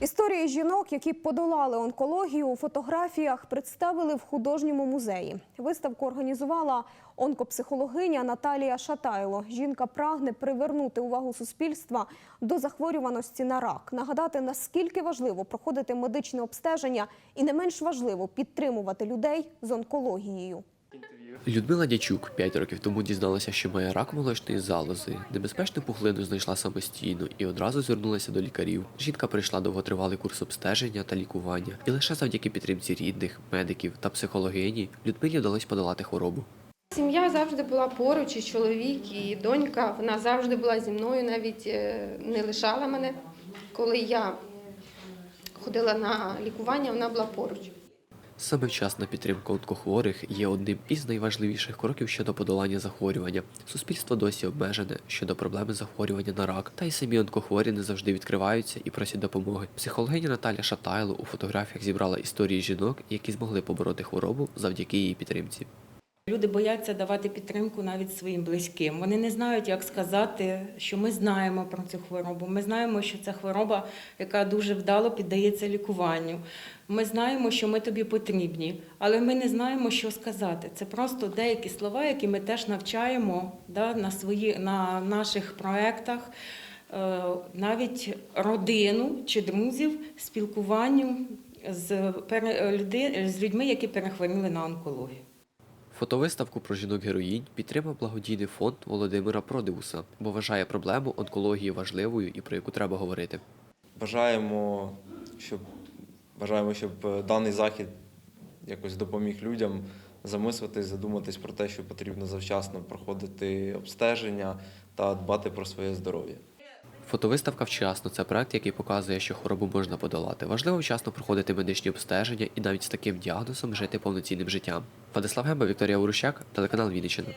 Історії жінок, які подолали онкологію, у фотографіях представили в художньому музеї. Виставку організувала онкопсихологиня Наталія Шатайло. Жінка прагне привернути увагу суспільства до захворюваності на рак, нагадати, наскільки важливо проходити медичне обстеження і не менш важливо підтримувати людей з онкологією. Людмила Дячук 5 років тому дізналася, що має рак молочної залози. Небезпечну пухлину знайшла самостійно і одразу звернулася до лікарів. Жінка пройшла довготривалий курс обстеження та лікування, і лише завдяки підтримці рідних, медиків та психологині Людмилі вдалося подолати хворобу. Сім'я завжди була поруч, і чоловік, і донька. Вона завжди була зі мною, навіть е, не лишала мене. Коли я ходила на лікування, вона була поруч. Саме вчасна підтримка онкохворих є одним із найважливіших кроків щодо подолання захворювання. Суспільство досі обмежене щодо проблеми захворювання на рак, та й самі онкохворі не завжди відкриваються і просять допомоги. Психологиня Наталя Шатайло у фотографіях зібрала історії жінок, які змогли побороти хворобу завдяки її підтримці. Люди бояться давати підтримку навіть своїм близьким. Вони не знають, як сказати, що ми знаємо про цю хворобу. Ми знаємо, що це хвороба, яка дуже вдало піддається лікуванню. Ми знаємо, що ми тобі потрібні, але ми не знаємо, що сказати. Це просто деякі слова, які ми теж навчаємо да, на, свої, на наших проєктах. Е, Навіть родину чи друзів спілкуванню з, з людьми, які перехворіли на онкологію. Фотовиставку про жінок-героїнь підтримав благодійний фонд Володимира Продеуса, бо вважає проблему онкології важливою і про яку треба говорити. Бажаємо, щоб, бажаємо, щоб е, даний захід якось допоміг людям замислитись, задуматись про те, що потрібно завчасно проходити обстеження та дбати про своє здоров'я. Фотовиставка вчасно це проект, який показує, що хворобу можна подолати. Важливо вчасно проходити медичні обстеження і навіть з таким діагнозом жити повноцінним життям. Владислав Геба, Вікторія Урущак, телеканал Вінниччина.